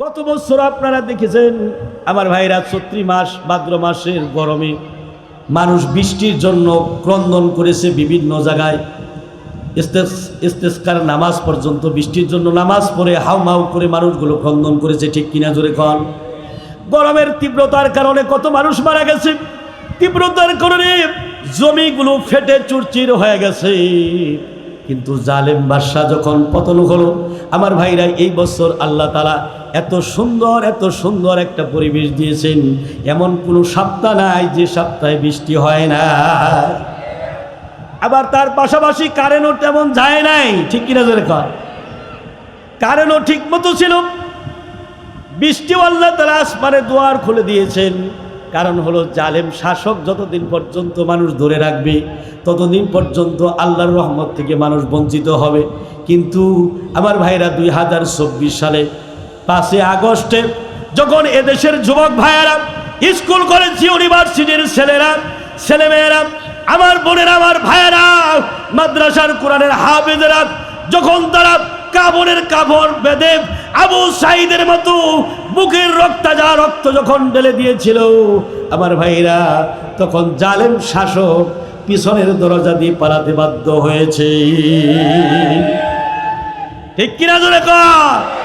গত বছর আপনারা দেখেছেন, আমার ভাইরা ছত্রি মাস ভাদ্র মাসের গরমে মানুষ বৃষ্টির জন্য ক্রন্দন করেছে বিভিন্ন জায়গায়। ইস্তেস- ইস্তেস্কার নামাজ পর্যন্ত বৃষ্টির জন্য নামাজ পড়ে হাউমাউ করে মানুষগুলো ক্রন্দন করেছে, ঠিক কিনা জোরে কন? গরমের তীব্রতার কারণে কত মানুষ মারা গেছে। তীব্রতার কারণে জমিগুলো ফেটে চুরচির হয়ে গেছে। কিন্তু জালেম বাদশাহ যখন পতন হলো, আমার ভাইরা এই বছর আল্লাহ তালা এত সুন্দর এত সুন্দর একটা পরিবেশ দিয়েছেন। এমন কোনো সপ্তাহ নাই যে সপ্তাহে বৃষ্টি হয় না। আবার তার পাশাপাশি কারেন্টও তেমন যায় নাই। ঠিক কিনা জোরে কর কারেন্টও ঠিক মতো ছিল। বৃষ্টিও আল্লাহ তালা আসমানে দুয়ার খুলে দিয়েছেন। কারণ হলো জালেম শাসক যতদিন পর্যন্ত মানুষ ধরে রাখবে, ততদিন পর্যন্ত আল্লাহর রহমত থেকে মানুষ বঞ্চিত হবে। কিন্তু আমার ভাইরা দুই হাজার চব্বিশ সালে পাঁচই আগস্টে যখন এদেশের যুবক ভাইয়েরা স্কুল, কলেজ, ইউনিভার্সিটির ছেলেরা, ছেলেমেয়েরা, আমার বোনেরা, আমার ভাইয়েরা, মাদ্রাসার কোরআনের হাফেজেরা, যখন তারা কাবরের কাপড় বেদে আবু সাইদের মতো বুকের রক্তাজা রক্ত যখন ঢেলে দিয়েছিল, আমার ভাইরা তখন জালেম শাসক পিছনের দরজা দিয়ে পালাতে বাধ্য হয়েছে। ঠিক কিনা জোরে কর?